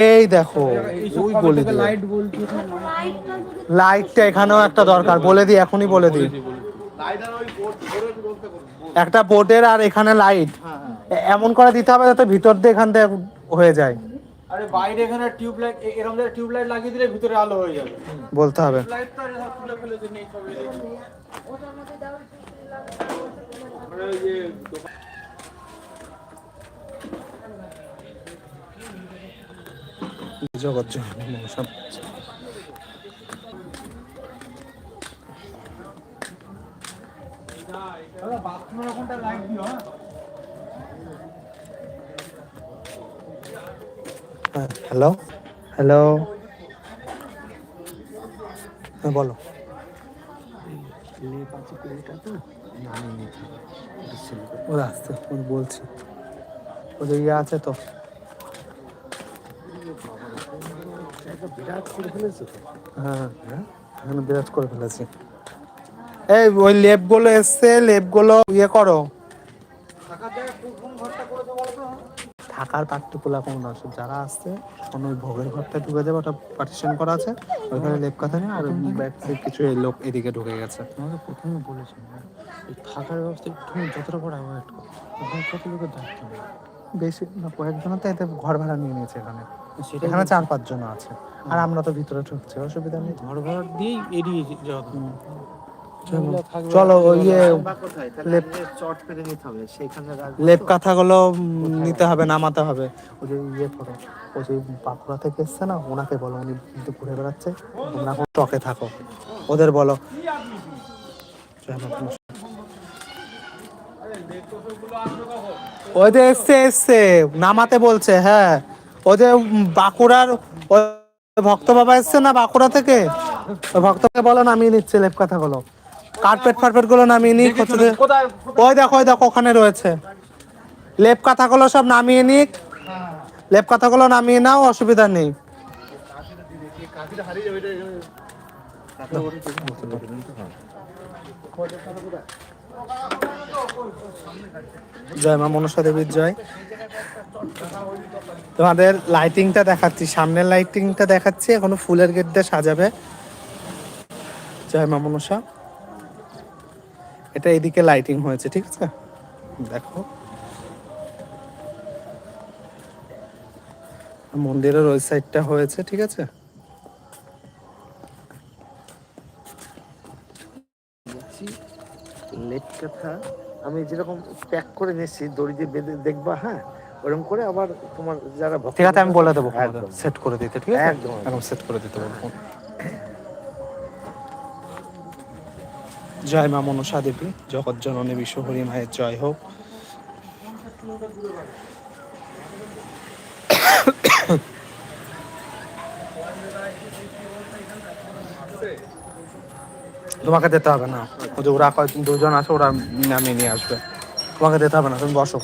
এই দেখো ওই বলে বলছি? লাইটটা এখানেও একটা দরকার বলে দিই এখনই বলে দিই। একটা বোর্ডের আর এখানে লাইট এমন করে দিতে হবে যাতে ভিতর দিয়ে এখান থেকে হয়ে যায়। আরে বাইরে এখানে টিউব লাইট এরকম টিউব লাইট লাগিয়ে দিলে ভিতরে আলো হয়ে যাবে। বলতে হবে। লাইট তো আর ফেলে দিন এই সব এই আমরা ওই যে দোকান- জগৎ সব। হ্যাঁ? হ্যালো হ্যালো হ্যাঁ বলো। ও আসতে বলছি। ও যে ইয়ে আছে তো। হ্যাঁ হ্যাঁ? এখানে বিরাট করে ফেলেছি। এই ওই লেপগুলো এসছে লেপগুলো ইয়ে করো। থাকার পার্টিকুলার কোনো না যারা আসছে কোনো ওই ভোগের ঘরটা ঢুকে যাবে ওটা পার্টিশন করা আছে ওইখানে লেপ কথা নেই আর ব্যাক সাইড কিছু লোক এদিকে ঢুকে গেছে। তোমাকে প্রথমে বলেছিলাম এই থাকার ব্যবস্থা একটু যতটা করে অ্যাভয়েড করো। কত লোকের দায়িত্ব? বেশি না কয়েকজন তো এতে ঘর ভাড়া নিয়ে নিয়েছে এখানে। এখানে চার পাঁচ জন আছে। আর আমরা তো ভিতরে ঢুকছি অসুবিধা নেই। ঘর ভাড়া দিয়েই এড়িয়ে যাওয়া চলো ইয়ে লেপ চট পেরে নিতে হবে সেইখানে লেপ কাঁথাগুলো নিতে হবে নামাতে হবে। ওই যে ইয়ে করো ওই যে বাঁকুড়া থেকে এসছে না ওনাকে বলো উনি কিন্তু ঘুরে বেড়াচ্ছে। তোমরা এখন টকে থাকো। ওদের বলো। ওই যে এসছে এসছে। নামাতে বলছে হ্যাঁ। ওই যে বাঁকুড়ার ভক্ত বাবা এসছে না বাঁকুড়া থেকে? ভক্তকে বলো নামিয়ে নিচ্ছে লেপ কাঁথাগুলো। কার্পেট ফার্পেটগুলো নামিয়ে নিক ওই দেখো ওই দেখো ওখানে রয়েছে। লেপ কাঁথাগুলো সব নামিয়ে নিক। লেপ কাঁথাগুলো নামিয়ে নাও অসুবিধা নেই। জয় মা মনসা দেবীর জয়। তোমাদের লাইটিংটা দেখাচ্ছি, সামনের লাইটিংটা দেখাচ্ছি, এখনও ফুলের গেট দিয়ে সাজাবে। জয় মা মনসা। এটা এদিকে লাইটিং হয়েছে, ঠিক আছে? দেখো। মন্দিরের ওই সাইডটা হয়েছে, ঠিক আছে? লেট কথা। আমি যেরকম প্যাক করে নিয়েছি, দড়ি দিয়ে বেঁধে দেখবা হ্যাঁ? ওরকম করে আবার তোমার যারা ঠিক আছে আমি বলে দেবো। সেট করে দিতে ঠিক আছে? একদম। একদম। সেট করে দিতে বলব। জয় মা মনসা দেবী জগৎ জননী বিশ্বহরি মায়ের জয় হোক। তোমাকে যেতে হবে না। ওরা কয়েক দুজন আছে ওরা নামিয়ে নিয়ে আসবে। তোমাকে যেতে হবে না তুমি বসো।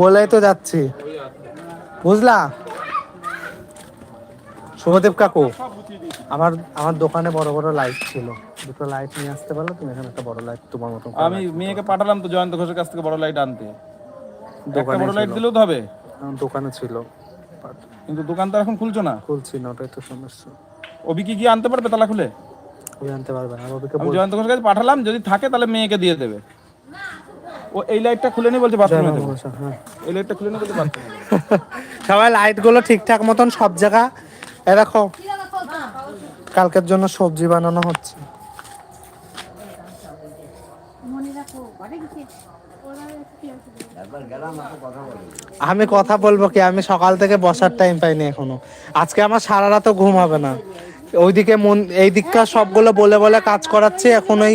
বলেই তো যাচ্ছি। বুঝলা? শুভদেব কাকু আমার আমার দোকানে বড় বড় লাইট ছিল। দুটো লাইট নিয়ে আসতে পারল তুমি এখানে একটা বড় লাইট তোমার করে আমি মেয়েকে পাঠালাম তো জয়ন্ত ঘোষের কাছ থেকে বড় লাইট আনতে। দোকানে বড় লাইট দিলেও তো হবে। দোকানে ছিল। কিন্তু দোকান তো এখন খুলছো না? খুলছি না ওটাই তো সমস্যা। অভি কি গিয়ে আনতে পারবে তালা খুলে? ওই আনতে পারবে না আমি জয়ন্ত ঘোষের কাছে পাঠালাম যদি থাকে তাহলে মেয়েকে দিয়ে দেবে। ও এই লাইটটা খুলে নিয়ে বলছে বাথরুমে দেবো হ্যাঁ। এই লাইটটা খুলে নিয়ে বলছে বাথরুমে সবাই লাইটগুলো ঠিকঠাক মতন সব জায়গা এ দেখো কালকের জন্য সবজি বানানো হচ্ছে। আমি কথা বলব কি আমি সকাল থেকে বসার টাইম পাইনি এখনও। আজকে আমার সারা রাত ঘুম হবে না। ওইদিকে মন এই দিককার সবগুলো বলে বলে কাজ করাচ্ছি এখন ওই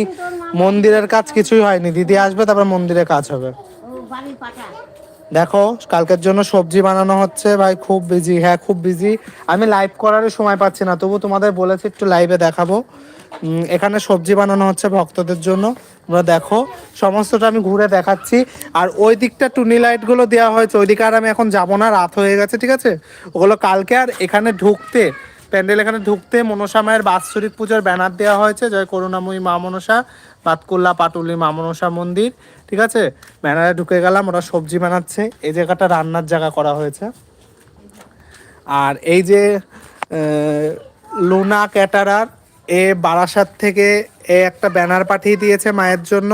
মন্দিরের কাজ কিছুই হয়নি। দিদি আসবে তারপর মন্দিরে কাজ হবে। দেখো কালকের জন্য সবজি বানানো হচ্ছে। ভাই খুব বিজি হ্যাঁ খুব বিজি আমি লাইভ করারই সময় পাচ্ছি না। তবু তোমাদের বলেছি একটু লাইভে দেখাবো। এখানে সবজি বানানো হচ্ছে ভক্তদের জন্য। তোমরা দেখো সমস্তটা আমি ঘুরে দেখাচ্ছি। আর ওই দিকটা টুনি লাইটগুলো দেওয়া হয়েছে। ওইদিকে আর আমি এখন যাব না রাত হয়ে গেছে ঠিক আছে? ওগুলো কালকে আর এখানে ঢুকতে প্যান্ডেল এখানে ঢুকতে মনসা মায়ের বাৎসরিক পুজোর ব্যানার দেওয়া হয়েছে। জয় করুণাময়ী মা মনসা পাতকুল্লা পাটুলি মা মনসা মন্দির, ঠিক আছে? ব্যানারে ঢুকে গেলাম, ওরা সবজি বানাচ্ছে। এই জায়গাটা রান্নার জায়গা করা হয়েছে। আর এই যে লুনা ক্যাটারার, এ বারাসাত থেকে এ একটা ব্যানার পাঠিয়ে দিয়েছে মায়ের জন্য,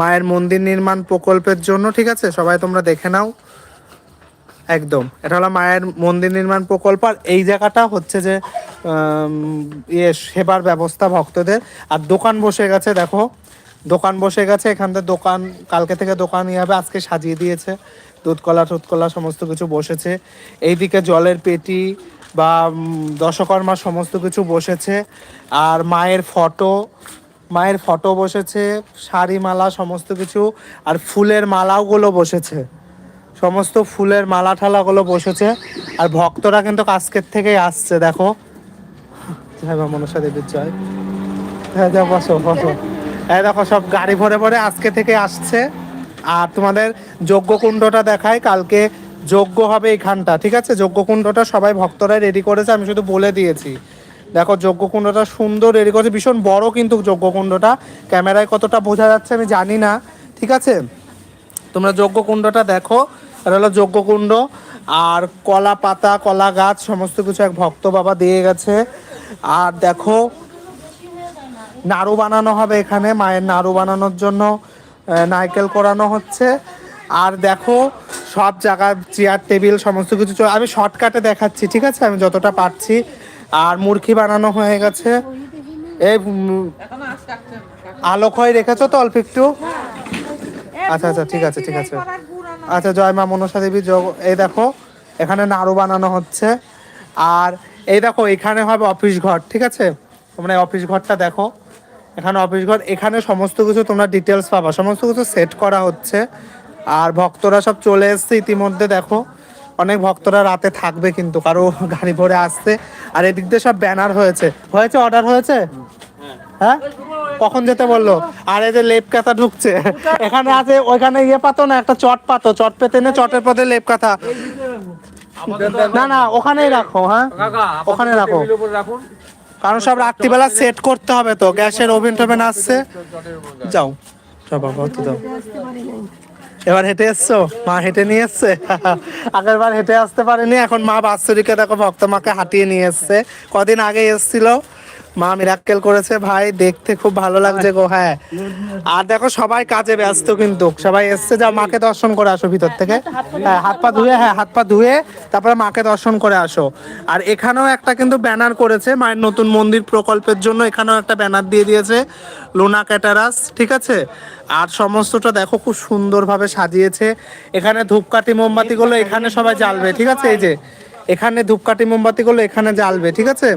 মায়ের মন্দির নির্মাণ প্রকল্পের জন্য, ঠিক আছে? সবাই তোমরা দেখে নাও। একদম। এটা হলো মায়ের মন্দির নির্মাণ প্রকল্প। আর এই জায়গাটা হচ্ছে যে ইয়ে সেবার ব্যবস্থা ভক্তদের। আর দোকান বসে গেছে, দেখো। দোকান বসে গেছে, এখান থেকে দোকান, কালকে থেকে দোকান ইয়ে হবে, আজকে সাজিয়ে দিয়েছে। দুধ কলা টুধ কলা সমস্ত কিছু বসেছে। এইদিকে জলের পেটি বা দশকর্মা সমস্ত কিছু বসেছে। আর মায়ের ফটো মায়ের ফটো বসেছে শাড়ি মালা সমস্ত কিছু। আর ফুলের মালাওগুলো বসেছে। সমস্ত ফুলের মালা ঠালাগুলো বসেছে। আর ভক্তরা কিন্তু আজকের থেকেই আসছে, দেখো। জয় মা মনসা দেবীর জয়। হ্যাঁ যা বসো বসো। এই দেখো, সব গাড়ি ভরে ভরে আজকে থেকে আসছে। আর তোমাদের যজ্ঞকুণ্ডটা দেখায় কালকে যজ্ঞ হবে এইখানটা, ঠিক আছে? যজ্ঞকুণ্ডটা সবাই ভক্তরা রেডি করেছে, আমি শুধু বলে দিয়েছি। দেখো, যজ্ঞকুণ্ডটা সুন্দর রেডি করেছে, ভীষণ বড় কিন্তু যজ্ঞকুণ্ডটা। ক্যামেরায় কতটা বোঝা যাচ্ছে আমি জানি না, ঠিক আছে? তোমরা যজ্ঞকুণ্ডটা দেখো এটা হলো যজ্ঞকুণ্ড আর কলা পাতা কলা গাছ সমস্ত কিছু এক ভক্ত বাবা দিয়ে গেছে। আর দেখো নাড়ু বানানো হবে এখানে মায়ের নাড়ু বানানোর জন্য নারকেল করানো হচ্ছে। আর দেখো সব জায়গায় চেয়ার টেবিল সমস্ত কিছু আমি শর্টকাটে দেখাচ্ছি ঠিক আছে? আমি যতটা পারছি। আর মুরগি বানানো হয়ে গেছে। এই আলোক হয়ে রেখেছো তো অল্প একটু? আচ্ছা আচ্ছা ঠিক আছে ঠিক আছে। আচ্ছা জয় মা মনসা দেবী এই দেখো এখানে নাড়ু বানানো হচ্ছে। আর এই দেখো এখানে হবে অফিস ঘর ঠিক আছে? তোমরা এই অফিস ঘরটা দেখো। এখানে অফিস ঘর এখানে সমস্ত কিছু তোমরা ডিটেলস পাবা। সমস্ত কিছু সেট করা হচ্ছে। আর ভক্তরা সব চলে এসছে ইতিমধ্যে দেখো। অনেক ভক্তরা রাতে থাকবে কিন্তু কারও গাড়ি ভরে আসছে। আর এদিক দিয়ে সব ব্যানার হয়েছে। হয়েছে অর্ডার হয়েছে? হ্যাঁ? কখন যেতে বলল? আর এই যে লেপ কাথা ঢুকছে। এখানে আছে ওইখানে ইয়ে পাতো না একটা চট পাতো। চট পেতে নে চটের পথে লেপ কাথা। না না ওখানেই রাখো হ্যাঁ? ওখানে রাখো। কারণ সব রাত্রিবেলা সেট করতে হবে তো গ্যাসের ওভেন টোভেন আসছে। যাও বাবা যাও এবার হেঁটে এসছো? মা হেঁটে নিয়ে এসছে? আগের বার হেঁটে আসতে পারেনি এখন মা বাৎসরিকে দেখো ভক্ত মাকে হাঁটিয়ে নিয়ে এসছে। কদিন আগে এসছিল। মা মিরাক্কেল করেছে, ভাই, দেখতে খুব ভালো লাগছে গো হ্যাঁ। আর দেখো, সবাই কাজে ব্যস্ত কিন্তু। সবাই এসছে, যাও, মাকে দর্শন করে আসো ভিতর থেকে। হ্যাঁ হাত পা ধুয়ে হ্যাঁ হাত পা ধুয়ে তারপরে মাকে দর্শন করে আসো। আর এখানেও একটা কিন্তু ব্যানার করেছে, মায়ের নতুন মন্দির প্রকল্পের জন্য এখানেও একটা ব্যানার দিয়ে দিয়েছে লোনা ক্যাটারাস ঠিক আছে? আর সমস্তটা দেখো, খুব সুন্দরভাবে সাজিয়েছে। এখানে ধূপকাঠি মোমবাতিগুলো এখানে সবাই জ্বালবে, ঠিক আছে? এই যে, এখানে ধূপকাঠি মোমবাতিগুলো এখানে জ্বালবে, ঠিক আছে?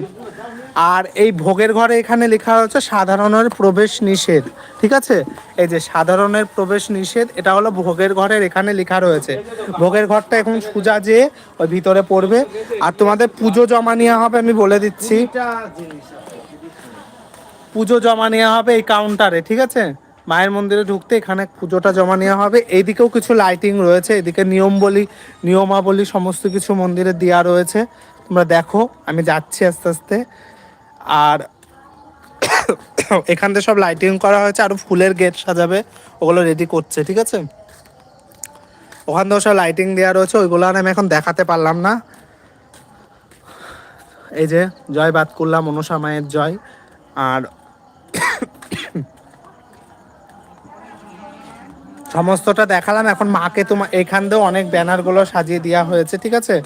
আর এই ভোগের ঘরে এখানে লেখা হচ্ছে সাধারণের প্রবেশ নিষেধ, ঠিক আছে? এই যে সাধারণের প্রবেশ নিষেধ, এটা হলো ভোগের ঘরের এখানে লেখা রয়েছে। ভোগের ঘরটা এখন পূজা যেয়ে ওই ভিতরে পড়বে। আর তোমাদের পুজো জমা নেওয়া হবে, আমি বলে দিচ্ছি। পুজো জমা নেওয়া হবে এই কাউন্টারে ঠিক আছে? মায়ের মন্দিরে ঢুকতে এখানে পুজোটা জমা নেওয়া হবে। এইদিকেও কিছু লাইটিং রয়েছে, এদিকে নিয়ম বলি নিয়মাবলী সমস্ত কিছু মন্দিরে দেওয়া রয়েছে। তোমরা দেখো, আমি যাচ্ছি আস্তে আস্তে। আর এখান থেকে সব লাইটিং করা হয়েছে, আর ফুলের গেট সাজাবে, ওগুলো রেডি করছে, ঠিক আছে? ওখান থেকে সব লাইটিং দেওয়া রয়েছে, ওইগুলো আর আমি এখন দেখাতে পারলাম না। এই যে, জয় বাদ করলাম মনসা মায়ের জয়, আর সমস্তটা দেখালাম, এখন মাকে তোমার এখান দিয়েও অনেক ব্যানারগুলো সাজিয়ে দেওয়া হয়েছে, ঠিক আছে?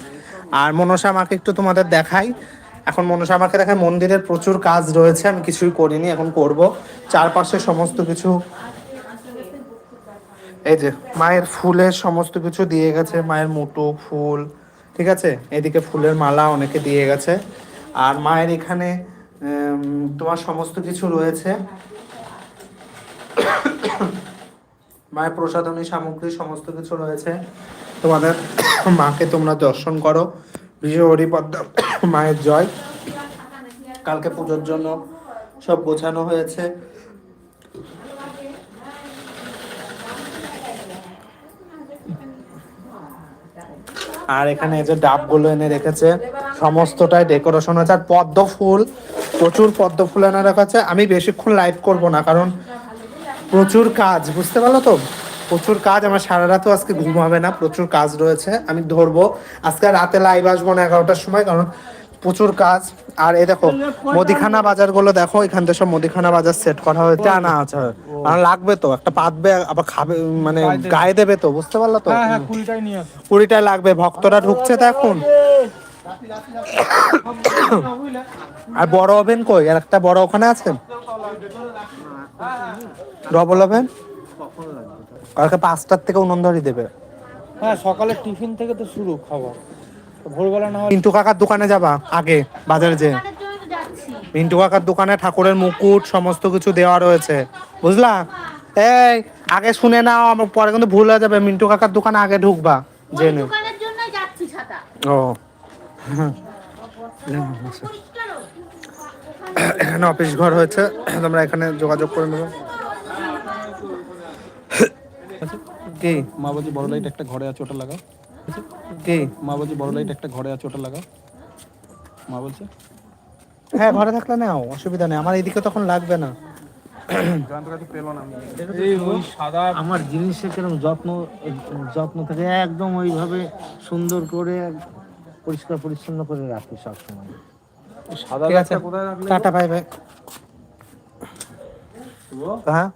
আর মনসা মাকে একটু তোমাদের দেখাই। এখন মনসা আমাকে দেখায় মন্দিরের প্রচুর কাজ রয়েছে, আমি কিছুই করিনি, এখন করব। চারপাশে সমস্ত কিছু এই যে, মায়ের ফুলের সমস্ত কিছু দিয়ে গেছে, মায়ের মুটো, ফুল, ঠিক আছে? এদিকে ফুলের মালা অনেকে দিয়ে গেছে। আর মায়ের এখানে তোমার সমস্ত কিছু রয়েছে। মায়ের প্রসাধনী সামগ্রী সমস্ত কিছু রয়েছে। তোমাদের মাকে তোমরা দর্শন করো। বিশেষ হরিপদ্মা মায়ের জয়। কালকে পুজোর জন্য সব গোছানো হয়েছে। আর এখানে যে ডাবগুলো এনে রেখেছে, সমস্তটাই ডেকোরেশন হয়েছে। আর পদ্ম ফুল, প্রচুর পদ্ম ফুল এনে রাখা আছে আমি বেশিক্ষণ লাইভ করব না, কারণ প্রচুর কাজ, বুঝতে পারল তো? প্রচুর কাজ আমার সারা রাতও আজকে ঘুম হবে না প্রচুর কাজ রয়েছে আমি ধরবো। আজকে রাতে লাইভ আসব না এগারোটার সময় কারণ প্রচুর কাজ। আর এই দেখো মুদিখানা বাজারগুলো দেখো এখান থেকে সব মুদিখানা বাজার সেট করা হয়েছে আনা আছে। আর লাগবে তো একটা পাতবে আবার খাবে মানে গায়ে দেবে তো বুঝতে পারল তো? হ্যাঁ হ্যাঁ কুড়িটাই লাগবে ভক্তরা ঢুকছে তো এখন। আর বড় ওভেন কই? আর একটা বড় ওখানে আছে? ডবল ওভেন কালকে পাঁচটার থেকে উনুন ধরি দেবে। হ্যাঁ সকালে টিফিন থেকে তো শুরু খাবার ভোরবেলা না পিন্টু কাকার দোকানে যাবা আগে বাজারে যে। পিন্টু কাকার দোকানে ঠাকুরের মুকুট সমস্ত কিছু দেওয়া রয়েছে। বুঝলা? এই আগে শুনে নাও আমার পরে কিন্তু ভুল হয়ে যাবে। মিন্টু কাকার দোকানে আগে ঢুকবা জেনে। দোকানের জন্যই যাচ্ছি ছাতা। ও। পরিষ্কার ও। এখানে অফিস ঘর হয়েছে তোমরা এখানে যোগাযোগ করে নেবে। কি? মা বলছি বড় লাইট একটা ঘরে আছে ওটা লাগাও। কি? মা বলছি বড় লাইট একটা ঘরে আছে ওটা লাগাও। মা বলছে? হ্যাঁ ঘরে থাকলে নাও অসুবিধা নেই। আমার এদিকে তখন লাগবে না। এই ওই সাদা আমার জিনিসের কীরকম যত্ন যত্ন থাকে একদম ওইভাবে সুন্দর করে পরিষ্কার পরিচ্ছন্ন করে রাখি সবসময়। সাদা টাটা বাই বাই হ্যাঁ?